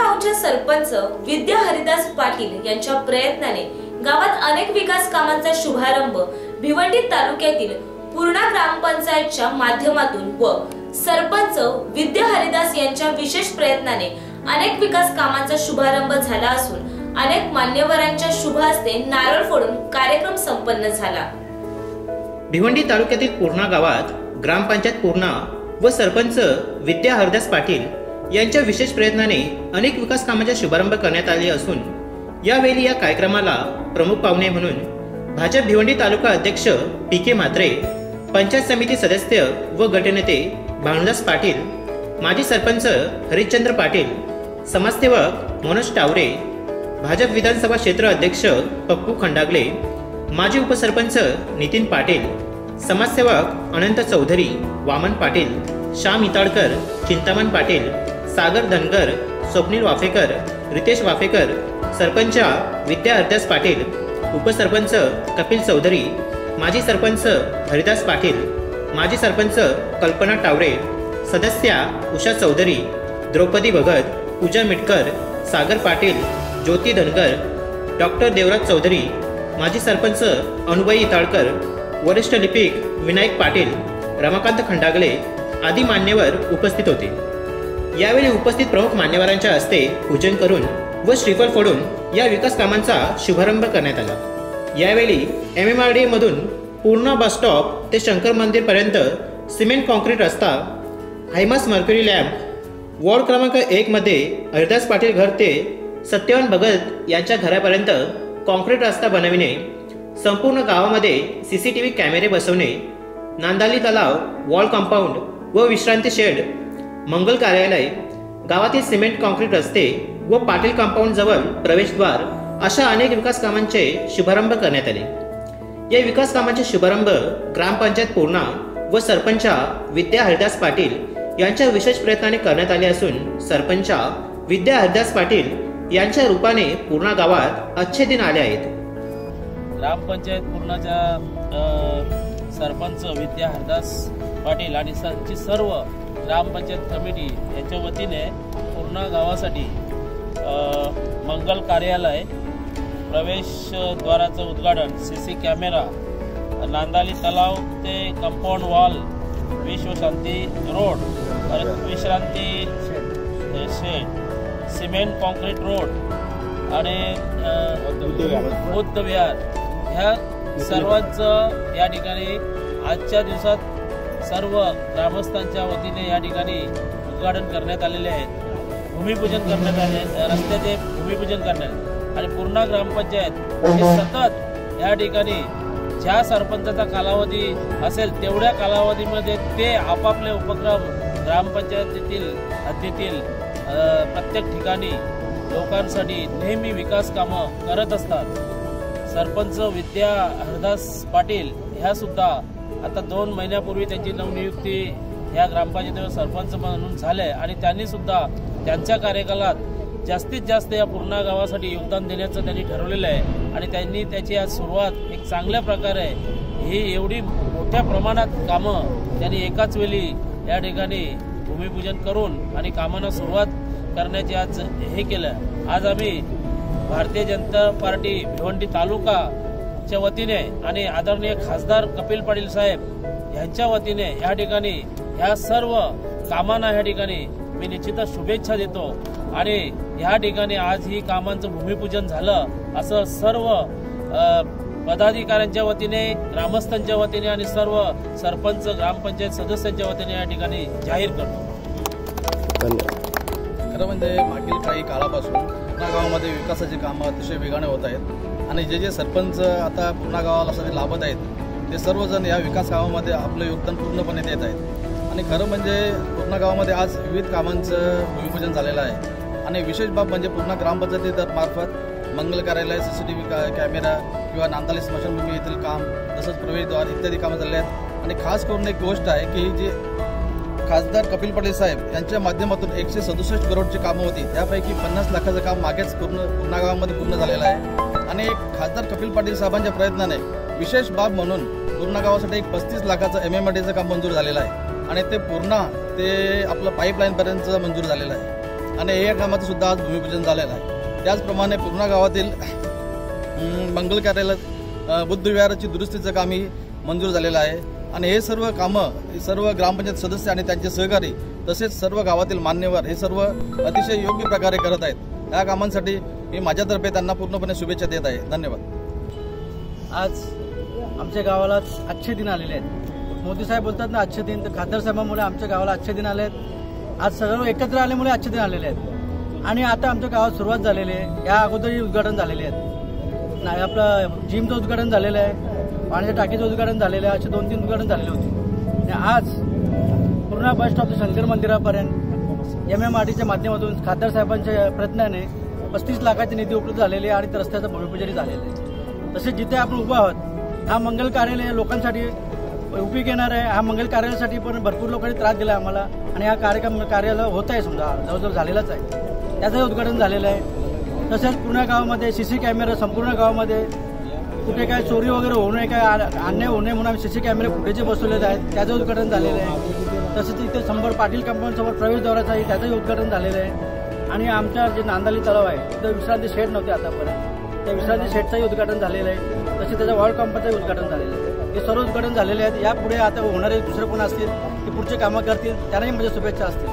गावचे सरपंच विद्या हरिदास पाटील यांच्या प्रयत्नाने गावात अनेक विकास कामांचा शुभारंभ भिवंडी तालुक्यातील पूर्णा ग्रामपंचायतच्या माध्यमातून व सरपंच विद्या हरिदास यांच्या विशेष प्रयत्नाने अनेक विकास कामांचा शुभारंभ झाला असून अनेक मान्यवरांच्या शुभ हस्ते नारळ फोडून कार्यक्रम संपन्न झाला. भिवंडी तालुक्यातील पूर्णा गावात ग्रामपंचायत पूर्णा व सरपंच विद्या हरदास पाटील यांच्या विशेष प्रयत्नाने अनेक विकास कामांचा शुभारंभ करण्यात आले असून यावेळी या कार्यक्रमाला प्रमुख पाहुणे म्हणून भाजप भिवंडी तालुका अध्यक्ष पी के म्हात्रे पंचायत समिती सदस्य व गटनेते भानुदास पाटील माजी सरपंच हरिश्चंद्र पाटील समाजसेवक मनोज टावरे भाजप विधानसभा क्षेत्र अध्यक्ष पप्पू खंडागले माजी उपसरपंच नितीन पाटील समाजसेवक अनंत चौधरी वामन पाटील श्याम इताडकर चिंतामण पाटील सागर धनगर स्वप्नील वाफेकर रितेश वाफेकर सरपंच विद्या हरदास पाटील उपसरपंच कपिल चौधरी माजी सरपंच हरिदास पाटील माजी सरपंच कल्पना टावरे सदस्या उषा चौधरी द्रौपदी भगत पूजा मिटकर सागर पाटील ज्योती धनगर डॉक्टर देवराज चौधरी माजी सरपंच अनुबाई इताळकर वरिष्ठ लिपिक विनायक पाटील रमाकांत खंडागले आदी मान्यवर उपस्थित होते. यावेळी उपस्थित प्रमुख मान्यवरांच्या हस्ते पूजन करून व श्रीफळ फोडून या विकास कामांचा शुभारंभ करण्यात आला. यावेळी एम एम आर डी मधून पूर्ण बस स्टॉप ते शंकर मंदिरपर्यंत सिमेंट कॉन्क्रीट रस्ता high mast mercury lamp ward क्रमांक एकमध्ये हरिदास पाटील घर ते सत्यवान भगत यांच्या घरापर्यंत कॉन्क्रीट रस्ता बनविणे संपूर्ण गावामध्ये सी सी टी व्ही कॅमेरे बसवणे नांदाली तलाव वॉल कंपाऊंड व विश्रांती शेड मंगल कार्यालय गावातील सिमेंट कॉन्क्रीट रस्ते व पाटील कंपाऊंड जवळ प्रवेशद्वार अशा अनेक विकास कामांचे शुभारंभ करण्यात आले. या विकास कामांचे शुभारंभ ग्रामपंचायत पूर्णा व सरपंचा विद्या हरिदास पाटील यांच्या विशेष प्रयत्नाने करण्यात आले असून सरपंचा विद्या हरिदास पाटील यांच्या रूपाने पूर्णा गावात अच्छे दिन आले आहेत. ग्रामपंचायत पूर्णाच्या सरपंच विद्या हरदास पाटील आणि त्यांची सर्व ग्रामपंचायत कमिटी यांच्या वतीने पूर्णा गावासाठी मंगल कार्यालय प्रवेशद्वाराचं उद्घाटन सी सी कॅमेरा नांदाली तलाव ते कंपाऊंड वॉल विश्वशांती रोड परत विश्रांती शेड सिमेंट कॉन्क्रीट रोड आणि बौद्ध बुद्ध विहार ह्या सर्वांचं या ठिकाणी आजच्या दिवसात सर्व ग्रामस्थांच्या वतीने या ठिकाणी उद्घाटन करण्यात आलेले आहे. भूमिपूजन करण्यात आले रस्त्याचे भूमिपूजन करण्यात आणि पूर्णा ग्रामपंचायत हे सतत या ठिकाणी ज्या सरपंचाचा कालावधी असेल तेवढ्या कालावधीमध्ये ते आपापले उपक्रम ग्रामपंचायतीतील हद्दीतील प्रत्येक ठिकाणी लोकांसाठी नेहमी विकास कामं करत असतात. सरपंच विद्या हरदास पाटील ह्या सुद्धा आता दोन महिन्यापूर्वी त्यांची नवनियुक्ती ह्या ग्रामपंचायतीवर सरपंच म्हणून झाले आणि त्यांनी सुद्धा त्यांच्या कार्यकालात जास्तीत जास्त या पूर्णा गावासाठी योगदान देण्याचं त्यांनी ठरवलेलं आहे. आणि त्यांनी त्याची आज सुरुवात एक चांगल्या प्रकारे ही एवढी मोठ्या प्रमाणात कामं त्यांनी एकाच वेळी या ठिकाणी भूमिपूजन करून आणि कामांना सुरुवात करण्याचे आज हे केलं. आज आम्ही भारतीय जनता पार्टी भिवंडी तालुका तालुकाच्या वतीने आणि आदरणीय खासदार कपिल पाटील साहेब यांच्या वतीने या ठिकाणी ह्या सर्व कामांना या ठिकाणी मी निश्चितच शुभेच्छा देतो. आणि या ठिकाणी आज ही कामांचं भूमिपूजन झालं असं सर्व पदाधिकाऱ्यांच्या वतीने ग्रामस्थांच्या वतीने आणि सर्व सरपंच ग्रामपंचायत सदस्यांच्या वतीने या ठिकाणी जाहीर करतो. खरं म्हणजे मागील काही काळापासून गावामध्ये विकासाची कामं अतिशय वेगाने होत आहेत. आणि जे जे सरपंच आता पूर्णा गावाला सध्या लाभत आहेत ते सर्वजण या विकास कामामध्ये आपलं योगदान पूर्णपणे देत आहेत. आणि खरं म्हणजे पूर्णा गावामध्ये आज विविध कामांचं भूमिपूजन झालेलं आहे. आणि विशेष बाब म्हणजे पूर्णा ग्रामपंचायतीमार्फत मंगल कार्यालय C C T V camera किंवा नांदाली स्मशानभूमी येथील काम तसंच प्रवेशद्वार इत्यादी कामं झाले आहेत. आणि खास करून एक गोष्ट आहे की जे खासदार कपिल पटेल साहेब यांच्या माध्यमातून एकशे सदुसष्ट करोडची कामं होती. त्यापैकी पन्नास लाखाचं काम मागेच पूर्ण पूर्णा गावामध्ये पूर्ण झालेलं आहे. आणि एक खासदार कपिल पाटील साहेबांच्या प्रयत्नाने विशेष बाब म्हणून पूर्णा गावासाठी एक पस्तीस लाखाचं एम एम आर डीचं काम मंजूर झालेलं आहे. आणि ते पूर्णा ते आपलं पाईपलाईनपर्यंत मंजूर झालेलं आहे. आणि या कामाचं सुद्धा आज भूमिपूजन झालेलं आहे. त्याचप्रमाणे पूर्णा गावातील मंगल कार्यालय बुद्धविहाराची बुद्ध विहाराची दुरुस्तीचं कामही मंजूर झालेलं आहे. आणि हे सर्व कामं सर्व ग्रामपंचायत सदस्य आणि त्यांचे सहकारी तसेच सर्व गावातील मान्यवर हे सर्व अतिशय योग्य प्रकारे करत आहेत. या कामांसाठी मी माझ्यातर्फे त्यांना पूर्णपणे शुभेच्छा देत आहे. धन्यवाद. आज आमच्या गावाला अच्छे दिन आलेले आहेत. मोदी साहेब बोलतात ना अच्छे दिन तर खासदार साहेबांमुळे आमच्या गावाला अच्छे दिन आले आहेत आज सर्व एकत्र आल्यामुळे अच्छे दिन आलेले आहेत. आणि आता आमच्या गावात सुरुवात झालेली आहे. या अगोदरही उद्घाटन झालेले आहेत. नाही आपलं जिमचं उद्घाटन झालेलं आहे. पाण्याच्या टाकीचं उद्घाटन झालेलं आहे. असे दोन तीन उद्घाटन झालेले होते. आणि आज पूर्ण बस स्टॉप ते शंकर मंदिरापर्यंत एम एम आर टीच्या माध्यमातून खासदार साहेबांच्या प्रयत्नाने पस्तीस लाखाची निधी उपलब्ध झालेली आहे आणि रस्त्याचं भूमिपूजनही झालेलं आहे. तसेच जिथे आपण उभा आहोत हा मंगल कार्यालय लोकांसाठी उपयोग येणार आहे. हा मंगल कार्यालयासाठी पण भरपूर लोकांनी त्रास दिला आहे आम्हाला आणि हा कार्यक्रम कार्यालय होत आहे समजा जवळजवळ झालेलाच आहे. त्याचंही उद्घाटन झालेलं आहे. तसेच पूर्ण गावामध्ये सी सी कॅमेरा संपूर्ण गावामध्ये कुठे काय चोरी वगैरे होऊ नये काय आ- अन्याय होऊ नये म्हणून आम्ही सी सी कॅमेरे फुटेचे बसवलेले आहेत. त्याचं उद्घाटन झालेलं आहे. तसंच इथे शंभर पाटील कंपनीसमोर प्रवेशद्वाराचं आहे त्याचंही उद्घाटन झालेलं आहे. आणि आमच्या जे नांदाली तलाव आहे तिथं विश्रांती शेड नव्हते आतापर्यंत. त्या विश्रांती शेडचंही उद्घाटन झालेलं आहे. तसेच त्याच्या वॉर्ड कंपनीचंही उद्घाटन झालेलं आहे. हे सर्व उद्घाटन झालेले आहेत. यापुढे आता होणारे दुसरे कोण असतील ते पुढचे कामं करतील त्यांनाही माझ्या शुभेच्छा असतील.